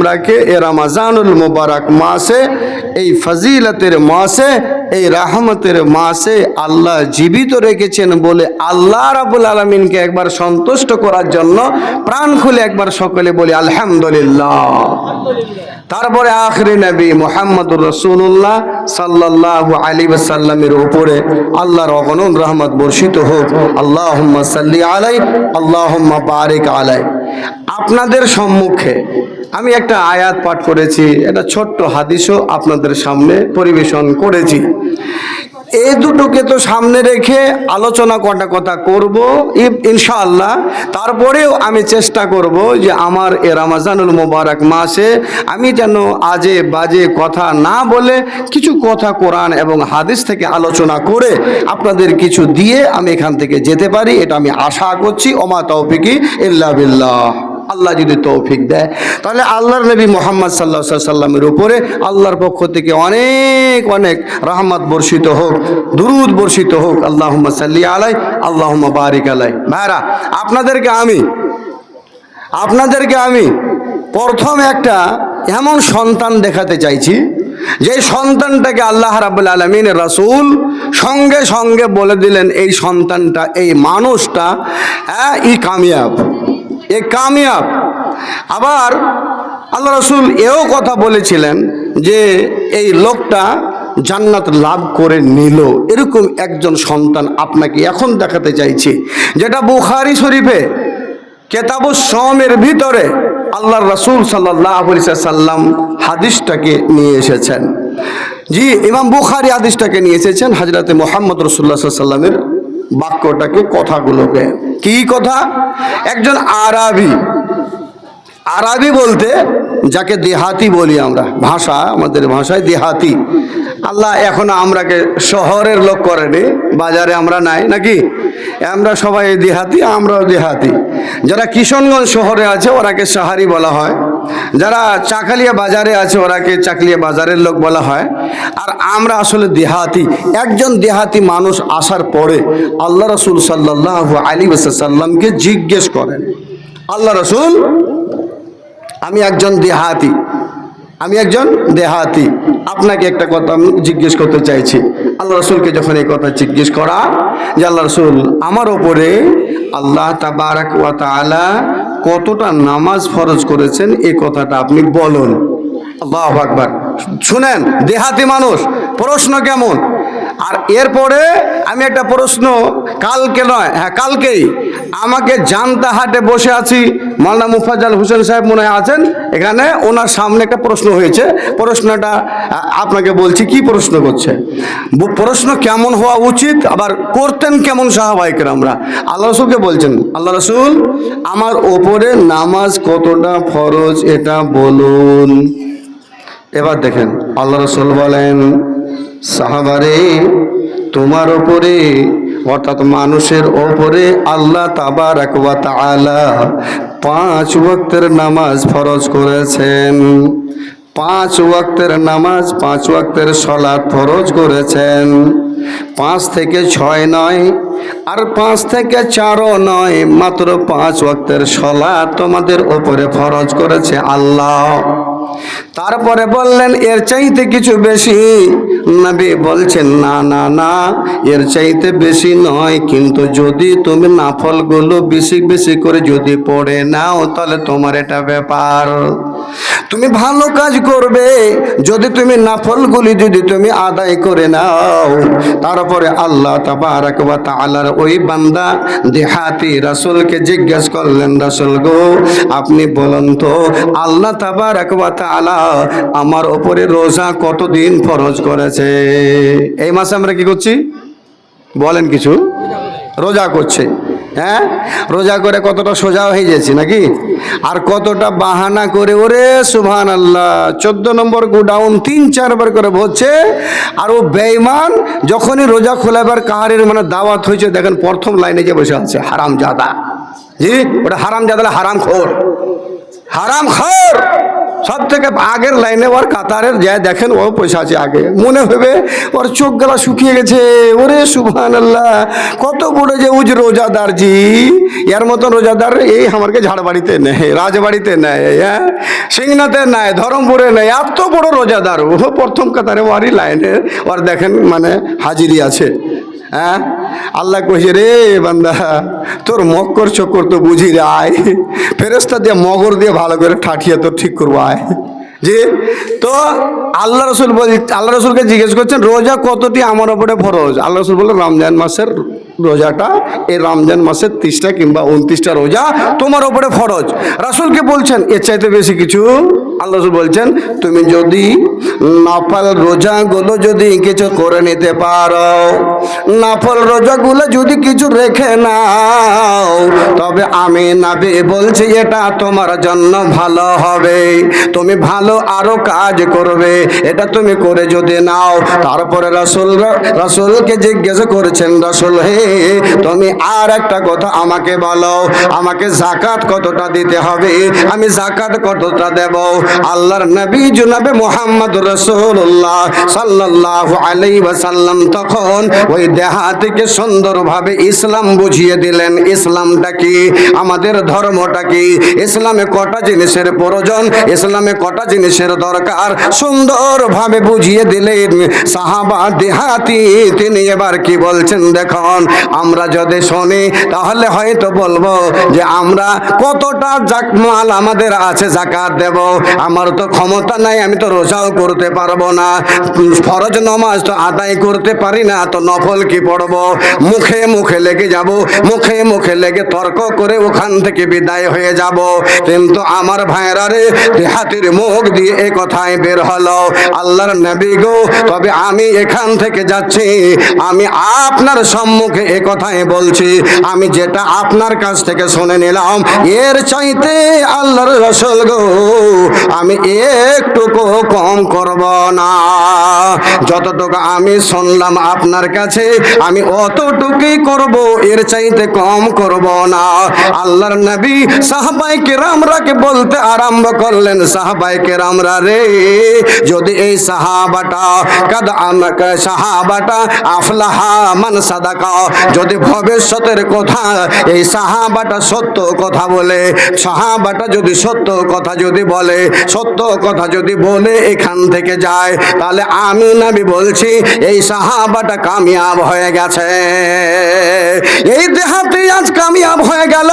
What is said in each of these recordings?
আমরাকে এ রামাজানুল মুবারক মাসে, এই ফজিলতের মাসে, এই রাহমতের মাসে আল্লাহ জীবিত রেখেছেন বলে আল্লাহ রাবুল আলমিনকে একবার সন্তুষ্ট করার জন্য প্রাণ খুলে একবার সকলে বলি আলহামদুলিল্লাহ। তারপরে আখরি নবী মোহাম্মদুর রসুল্লাহ সাল্লাহ আলী সাল্লামের উপরে আল্লাহর অগণন রহমত বর্ষিত হোক। আল্লাহ সাল্লি আলাই আল্লাহ বারিক আলাই আপনাদের সম্মুখে আমি একটা আয়াত পাঠ করেছি, একটা ছোট্ট হাদিসও আপনাদের সামনে পরিবেশন করেছি। এই দুটোকে তো সামনে রেখে আলোচনা কটা কথা করব ইনশাআল্লাহ। তারপরেও আমি চেষ্টা করব যে আমার এ রামাজানুল মোবারক মাসে আমি যেন আজে বাজে কথা না বলে কিছু কথা কোরআন এবং হাদিস থেকে আলোচনা করে আপনাদের কিছু দিয়ে আমি এখান থেকে যেতে পারি, এটা আমি আশা করছি। ওমা তৌফিকি ইল্লা বিল্লাহ। আল্লাহ যদি তৌফিক দেয়, তাহলে আল্লাহর নবী মোহাম্মদ সাল্লাহ সাল্লামের উপরে আল্লাহর পক্ষ থেকে অনেক অনেক রহমত বর্ষিত হোক, দুরুদ বর্ষিত হোক আল্লাহ সাল্লি আলাই আল্লাহ বারিক আলাই ভাইরা, আপনাদেরকে আমি আপনাদেরকে আমি প্রথম একটা এমন সন্তান দেখাতে চাইছি, যে সন্তানটাকে আল্লাহ রাবুল আলমিন রাসূল সঙ্গে সঙ্গে বলে দিলেন, এই সন্তানটা, এই মানুষটা হ্যাঁ ই কামিয়াব। এ কামিয়াব। আবার আল্লাহ রসুল এও কথা বলেছিলেন যে এই লোকটা জান্নাত লাভ করে নিল। এরকম একজন সন্তান আপনাকে এখন দেখাতে চাইছি। যেটা বুখারি শরীফে কেতাবুস সমের ভিতরে আল্লাহ রসুল সাল্লাহ সাল্লাম হাদিসটাকে নিয়ে এসেছেন। জি, ইমাম বুখারি হাদিসটাকে নিয়ে এসেছেন হাজরাতে মোহাম্মদ রসুল্লাহ সাল্লামের বাক্যটাকে, কথাগুলোকে। কি কথা? একজন আরবি। আরবি বলতে যাকে দেহাতি বলি আমরা। ভাষা, আমাদের ভাষায় দেহাতি। আল্লাহ এখন আমরাকে শহরের লোক করেনি, বাজারে আমরা নাই, নাকি? আমরা সবাই দেহাতি, আমরাও দেহাতি। যারা কিশনগঞ্জ শহরে আছে, ওরাকে সাহারি বলা হয়। যারা চাকালিয়া বাজারে আছে ওরাকে চাকলিয়া বাজারের লোক বলা হয়। আর আমরা আসলে দেহাতি। একজন দেহাতি মানুষ আসার পরে আল্লাহ রসুল সাল্লাহ আলী সাল্লামকে জিজ্ঞেস করেন, আল্লাহ রসুল, আমি একজন দেহাতি। আমি একজন দেহাতি। আপনাকে একটা কথা আমি জিজ্ঞেস করতে চাইছি। আল্লাহ রসুলকে যখন এই কথা জিজ্ঞেস করা, যে আল্লাহ রসুল, আমার ওপরে আল্লাহ তাবারাক ওয়া তাআলা কতটা নামাজ ফরজ করেছেন, এ কথাটা আপনি বলুন। আল্লাহ আকবার। শুনেন, দেহাতি মানুষ, প্রশ্ন কেমন? আর এরপরে আমি একটা প্রশ্ন, কালকে নয় হ্যাঁ কালকেই আমাকে জানতা হাটে বসে আছি। মালনা মুফাজ্জাল হোসেন সাহেব মনে হয় আছেন। এখানে ওনার সামনে একটা প্রশ্ন হয়েছে। প্রশ্নটা আপনাকে বলছি, কি প্রশ্ন করছে? প্রশ্ন কেমন হওয়া উচিত, আবার করতেন কেমন সাহাবাহিকের আমরা? আল্লাহ রসুলকে বলছেন, আল্লাহ রসুল, আমার ওপরে নামাজ কতটা ফরজ এটা বলুন। এবার দেখেন, আল্লাহ রসুল বলেন সাহাবারে, তোমার ওপরে, অর্থাৎ মানুষের ওপরে আল্লাহ তাবার তাআলা পাঁচ ওয়াক্তের নামাজ ফরজ করেছেন। পাঁচ ওয়াক্তের নামাজ, পাঁচ ওয়াক্তের সলাৎ ফরজ করেছেন। পাঁচ থেকে ছয় নয়, আর পাঁচ থেকে চারও নয়, মাত্র পাঁচ ওয়াক্তের সলাৎ তোমাদের ওপরে ফরজ করেছে আল্লাহ। তারপরে বললেন, এর চাইতে কিছু বেশি? নবী বলছেন, না না না, এর চাইতে বেশি নয়, কিন্তু যদি তুমি নাফলগুলো বেশি বেশি করে যদি পড়ে নাও, তাহলে তোমার এটা ব্যাপার। তুমি ভালো কাজ করবে, যদি তুমি নাফলগুলি যদি তুমি আদায় করে নাও। তারপরে আল্লাহ তাবারাক ওয়া তাআলার ওই বান্দা দেহাতি রাসুলকে জিজ্ঞেস করলেন, রাসুল গো, আপনি বলুন তো, আল্লাহ তাবারাক ওয়া তাআলা আমার ওপরে রোজা কতদিন ফরজ করেছে? এই মাসে আমরা কি করছি? বলেন কিছু। রোজা করছে। হ্যাঁ? রোজা করে কতটা সোজা হয়ে যাচ্ছে নাকি? আর কতটা বাহানা করে, ওরে সুবহান আল্লাহ চোদ্দ নম্বর গোডাউন তিন চারবার করে ভরছে আর ও বেঈমান, যখনই রোজা খোলাবার কাহারের মানে দাওয়াত হয়েছে, দেখেন প্রথম লাইনে যে বসে আছে হারাম জাদা জি, ওটা হারাম জাদা হারাম খোর। হারাম খোর! সব থেকে আগের লাইনে ওর কাতারের যায় দেখেন ও পয়সা আছে আগে। মনে হবে ওর চোখ গলা শুকিয়ে গেছে। ওরে সুবহান আল্লাহ কত বড় যে উজ রোজাদার জি। এর মতো রোজাদার এই আমাকে ঝাড়বাড়িতে নেয়, রাজবাড়িতে নেয় হ্যাঁ? সিংনাতে নেয়, ধরমপুরে নেয়। এত বড় রোজাদার। ও প্রথম কাতারে ওয়ারই লাইনে ওর দেখেন মানে হাজিরি আছে হ্যাঁ? আল্লাহ কইছে, রে বান্দা, তোর মক্কর চক্কর তো বুঝি রে, আয়। ফেরেস্তা দিয়ে মগর দিয়ে ভালো করে ঠাঠিয়ে তোর ঠিক করব, আয়। জি তো আল্লাহ রসুল বল, আল্লাহ রসুলকে জিজ্ঞেস করছেন, রোজা কতটি আমার ওপরে ফরজ? আল্লাহ রসুল বললেন, রমজান মাসের রোজাটা, এই রমজান মাসের তিরিশটা কিংবা উনত্রিশটা রোজা তোমার ওপরে ফরজ। রাসুলকে বলছেন, এর চাইতে বেশি কিছু আল্লাহ বলছেন, তুমি যদি নফল রোজাগুলো যদি কিছু করে নিতে পারো, নফল রোজাগুলো যদি কিছু রেখে নাও, তবে আমি নাবি বলছি, এটা তোমার জন্য ভালো হবে। তুমি ভালো আরও কাজ করবে, এটা তুমি করে যদি নাও। তারপরে রাসুল রাসুলকে জিজ্ঞাসা করেছেন, রাসুল হে, তুমি আর একটা কথা আমাকে বলো, আমাকে জাকাত কতটা দিতে হবে? আমি জাকাত কতটা দেব? আল্লাহর নবী জুনাবে মোহাম্মদ রসুল্লাহ সাল্লাল্লাহু আলাইহি ওয়াসাল্লাম তখন ওই দেহাতিকে সুন্দরভাবে ইসলাম বুঝিয়ে দিলেন। ইসলামটা কি? আমাদের ধর্মটা কি? ইসলামে কটা জিনিসের প্রয়োজন? ইসলামে কটা জিনিসের দরকার? সুন্দরভাবে বুঝিয়ে দিলেন। সাহাবা দেহাতি, তিনি এবার কি বলছেন দেখুন, আমরা যদি শুনি, তাহলে হয়তো বলব যে আমরা কতটা জাক মাল আমাদের আছে জাকাত দেব। আমার তো ক্ষমতা নাই, আমি তো রোজাও করতে পারব না। ফরজ নমাজ তো আদায় করতে পারি না, তো নফল কি পড়ব? মুখে মুখে লেগে যাব, মুখে মুখে লেগে তর্ক করে ওখান থেকে বিদায় হয়ে যাব। কিন্তু আমার ভাইরা রে, দেহাতির মুখ দিয়ে এ কথায় বের হলো। আল্লাহর নবী গো, তবে আমি এখান থেকে যাচ্ছি। আমি আপনার সম্মুখে এ কথাই বলছি। আমি যেটা আপনার কাছ থেকে শুনে নিলাম, এর চাইতে আল্লাহর রসল গো আমি একটুকু কম করব না। যতটুকু আমি শুনলাম আপনার কাছে, আমি অতটুকুই করব, এর চাইতে কম করব না। আল্লাহর নবী সাহাবাই কেরামরাকে বলতে আরম্ভ করলেন সাহাবাই কেরামরা রে, যদি এই সাহাবাটা, কাদ আমাকে সাহাবাটা আফলাহা মান সাদাকা, যদি ভবিষ্যতের কথা, এই সাহাবাটা সত্য কথা বলে, সাহাবাটা যদি সত্য কথা যদি বলে সত্য কথা যদি বলে এখান থেকে যায়, তাহলে আমি নাবি বলছি, এই সাহাবাটা কামিয়াব হয়ে গেছে। এই দেহাতি আজ কামিয়াব হয়ে গেল।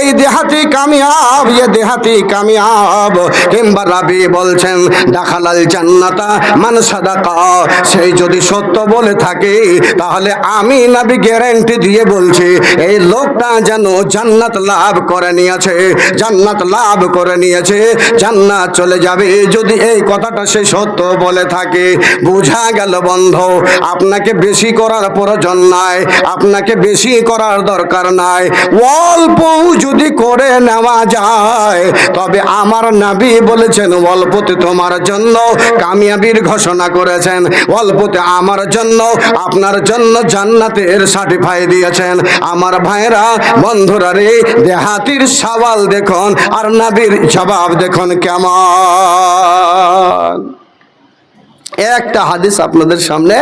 এই দেহাতি কামিয়াব, এ দেহাতি কামিয়াব। কিংবা রাবি বলছেন, দেখালাল জান্নাতা মান সাদাকা। সেই যদি সত্য বলে থাকে, তাহলে আমি নাবি গ্যারান্টি দিয়ে বলছি, এই লোকটা যেন জান্নাত লাভ করে নিয়েছে, জান্নাত লাভ করে নিয়েছে, জান্নাত চলে যাবে। যদি এই কথাটা সে সত্য বলে থাকে, বোঝা গেল বন্ধ, আপনাকে বেশি করার প্রয়োজন নাই, আপনাকে বেশি করার দরকার নাই। অল্প যদি করে নেওয়া যায়, তবে আমার নাবি বলেছেন, অল্পতে তোমার জন্য কামিয়াবির ঘোষণা করেছেন, অল্পতে আমার জন্য, আপনার জন্য জান্নাতের সার্টিফাই দিয়েছেন। আমার ভাইরা বন্ধুরা রে, দেহাতির সওয়াল দেখুন, আর নাবির জবাব দেখুন কেমন একটা হাদিস আপনাদের সামনে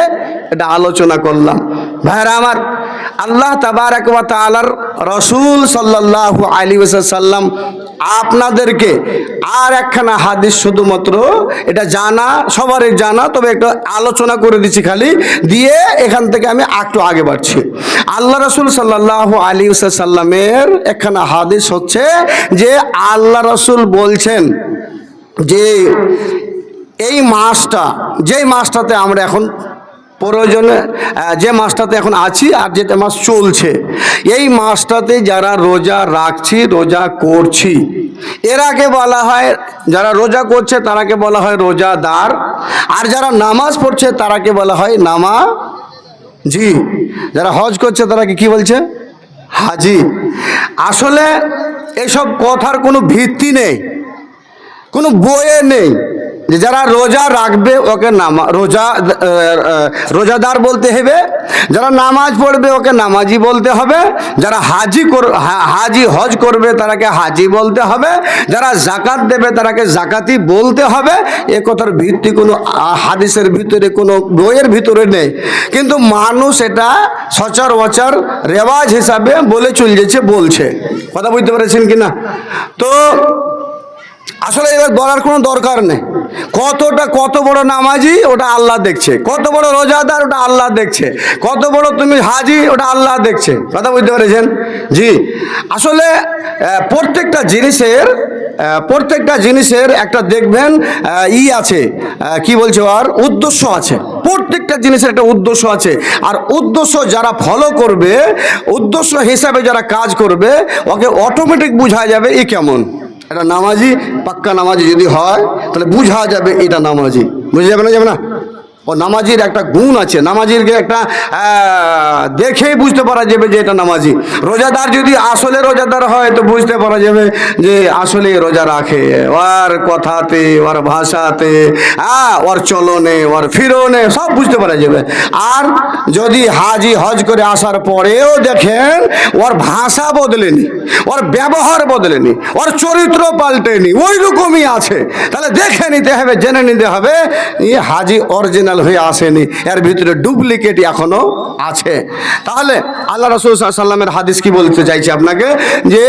এটা আলোচনা করলাম। ভাইরা আমার আল্লাহ তাবারাক ওয়া তাআলার রসুল সাল্লাল্লাহু আলাইহি ওয়াসাল্লাম আপনাদেরকে আর একখানা হাদিস শুধুমাত্র এটা জানা সবারই জানা, তবে একটা আলোচনা করে দিচ্ছি খালি, দিয়ে এখান থেকে আমি একটু আগে বাড়ছি। আল্লাহ রসুল সাল্লাল্লাহু আলী ওয়াসাল্লামের একখানা হাদিস হচ্ছে যে আল্লাহ রসুল বলছেন যে এই মাসটা, যেই মাসটাতে আমরা এখন প্রয়োজনে যে মাসটাতে এখন আছি আর যেটা মাস চলছে। এই মাসটাতে যারা রোজা রাখছি, রোজা করছি, এরাকে বলা হয়, যারা রোজা করছে তারাকে বলা হয় রোজাদার, আর যারা নামাজ পড়ছে তারাকে বলা হয় নামা জি। যারা হজ করছে তারাকে কি বলছে? হাজি। আসলে এসব কথার কোনো ভিত্তি নেই, কোনো বইয়ে নেই। যে যারা রোজা রাখবে, ওকে নামা, রোজা রোজাদার বলতে হবে। যারা নামাজ পড়বে, ওকে নামাজি বলতে হবে। যারা হাজি কর হাজি হজ করবে, তারাকে হাজি বলতে হবে। যারা জাকাত দেবে, তারাকে জাকাতি বলতে হবে। এ কথার ভিত্তি কোনো হাদিসের ভিতরে, কোনো বইয়ের ভিতরে নেই। কিন্তু মানুষ এটা সচর সচরাচর রেওয়াজ হিসাবে বলে চল যাচ্ছে বলছে। কথা বুঝতে পেরেছেন কি না তো আসলে এবার বলার কোনো দরকার নেই। কতটা কত বড় নামাজি, ওটা আল্লাহ দেখছে। কত বড় রোজাদার, ওটা আল্লাহ দেখছে। কত বড় তুমি হাজি, ওটা আল্লাহ দেখছে। কথা বুঝতে পেরেছেন? জি। আসলে প্রত্যেকটা জিনিসের প্রত্যেকটা জিনিসের একটা দেখবেন ই আছে। কি বলছে আর উদ্দেশ্য আছে। প্রত্যেকটা জিনিসের একটা উদ্দেশ্য আছে। আর উদ্দেশ্য যারা ফলো করবে, উদ্দেশ্য হিসাবে যারা কাজ করবে, ওকে অটোমেটিক বোঝা যাবে, এ কেমন। এটা নামাজি, পাক্কা নামাজি যদি হয়, তাহলে বুঝা যাবে এটা নামাজি। বুঝা যাবে না যাবে না? ও নামাজির একটা গুণ আছে। নামাজিরকে একটা দেখেই বুঝতে পারা যাবে যে এটা নামাজি। রোজাদার যদি আসলে রোজাদার হয়, তো বুঝতে পারা যাবে যে আসলে রোজা রাখে। ওর কথাতে, ওর ভাষাতে হ্যাঁ ওর চলনে, ওর ফিরনে, সব বুঝতে পারা যাবে। আর যদি হাজি হজ করে আসার পরেও দেখেন, ওর ভাষা বদলেনি, ওর ব্যবহার বদলেনি, ওর চরিত্র পাল্টেনি ওই রকমই আছে। তাহলে দেখে নিতে হবে, জেনে নিতে হবে ই হাজি অরিজিনাল হয়ে আসেনি। এর ভিতরে ডুপ্লিকেট এখনও আছে। তাহলে আল্লাহ রসুল সাল্লামের হাদিস কি বলতে চাইছি আপনাকে? যে